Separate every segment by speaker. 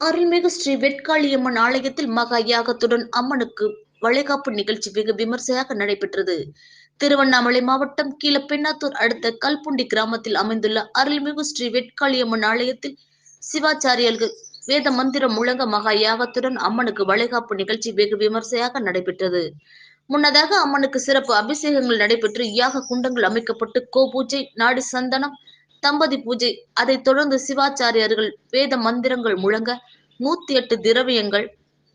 Speaker 1: அருள்மிகு ஸ்ரீ வெட்காளியம்மன் ஆலயத்தில் மகா யாகத்துடன் அம்மனுக்கு வளைகாப்பு நிகழ்ச்சி வெகு விமர்சையாக நடைபெற்றது. திருவண்ணாமலை மாவட்டம் கீழப்பெண்ணாத்தூர் அடுத்த கல்புண்டி கிராமத்தில் அமைந்துள்ள அருள்மிகு ஸ்ரீ வெட்காளியம்மன் ஆலயத்தில் சிவாச்சாரியர்கள் வேத மந்திரம் முழங்க மகா யாகத்துடன் அம்மனுக்கு வளைகாப்பு நிகழ்ச்சி வெகு விமர்சையாக நடைபெற்றது. முன்னதாக அம்மனுக்கு சிறப்பு அபிஷேகங்கள் நடைபெற்று யாக குண்டங்கள் அமைக்கப்பட்டு கோபூஜை நாடி சந்தனம் தம்பதி பூஜை அதைத் தொடர்ந்து சிவாச்சாரியர்கள் வேத மந்திரங்கள் முழங்க நூத்தி எட்டு திரவியங்கள்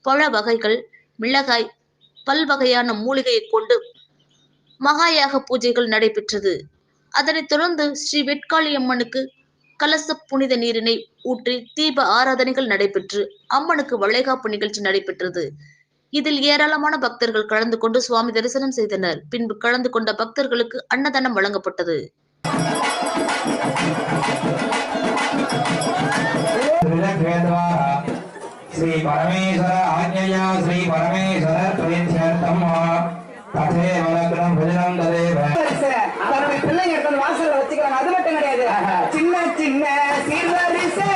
Speaker 1: பழ வகைகள் மிளகாய் பல்வகையான மூலிகையை கொண்டு மகாயாக பூஜைகள் நடைபெற்றது. அதனைத் தொடர்ந்து ஸ்ரீ வெட்காளி அம்மனுக்கு கலச புனித நீரினை ஊற்றி தீப ஆராதனைகள் நடைபெற்று அம்மனுக்கு வளைகாப்பு நிகழ்ச்சி நடைபெற்றது. இதில் ஏராளமான பக்தர்கள் கலந்து கொண்டு சுவாமி தரிசனம் செய்தனர். பின்பு கலந்து கொண்ட பக்தர்களுக்கு அன்னதானம் வழங்கப்பட்டது.
Speaker 2: श्री परमेश्वर आज्ञया श्री परमेश्वर प्रीत्यर्थम तथैव लग्नं भजनं तदेव
Speaker 3: தன்னுடைய பிள்ளைங்க எடுத்து வாசல்ல வச்சுக்கிறாங்க அது மட்டும் கிடையாது சின்ன சின்ன சீர்வரிசை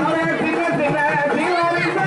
Speaker 3: சின்ன சின்ன சீர்வரிசை.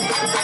Speaker 3: Thank you.